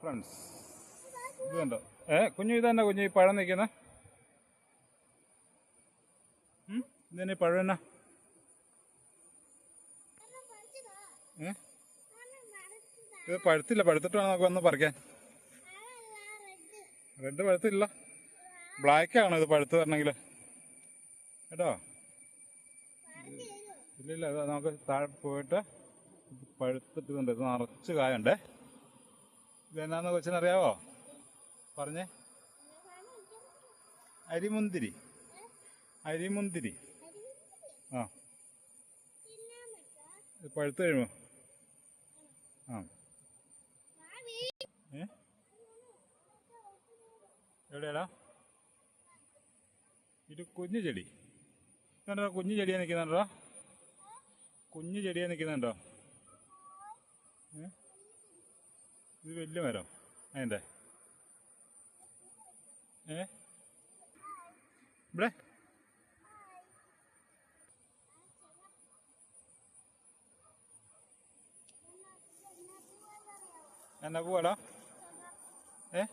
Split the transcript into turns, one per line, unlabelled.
Friends ഇത് ഏ കുഞ്ഞു ഇതന്നെ കുഞ്ഞു ഈ പഴം നിൽക്കുന്ന? ഇതന്നെ പഴം എന്നാ? ഏ? ഇത് പഴുത്തില്ല പഴുത്തിട്ട് വേണം നമുക്ക് വന്ന് പറിക്കാൻ. റെഡ് പഴുത്തില്ല. ആണ് ഇത് പഴുത്ത് വരണമെങ്കിൽ കേട്ടോ? ഇല്ലില്ല നമുക്ക് താഴെ പോയിട്ട് പഴുത്തിട്ടുണ്ട്. ഇത് നിറച്ച് കായുണ്ടേ. ഇതെന്നാന്ന് കൊച്ചിനറിയാവോ? പറഞ്ഞേ. അരിമുന്തിരി. അരിമുന്തിരി. ആ. പഴുത്ത് കഴിയുമോ? ആ. ഏ? എവിടെയാടാ? ഇത് കുഞ്ഞു ചെടി. കണ്ടോ കുഞ്ഞു ചെടിയാ നിൽക്കുന്നുണ്ടോ? കുഞ്ഞു ചെടിയാ നിൽക്കുന്നുണ്ടോ? ഏ? ഇത് വലിയ മരം. അതിന്റെ ഏ? ഇവിടെ? എന്നാ പോവാടാ? ഏ?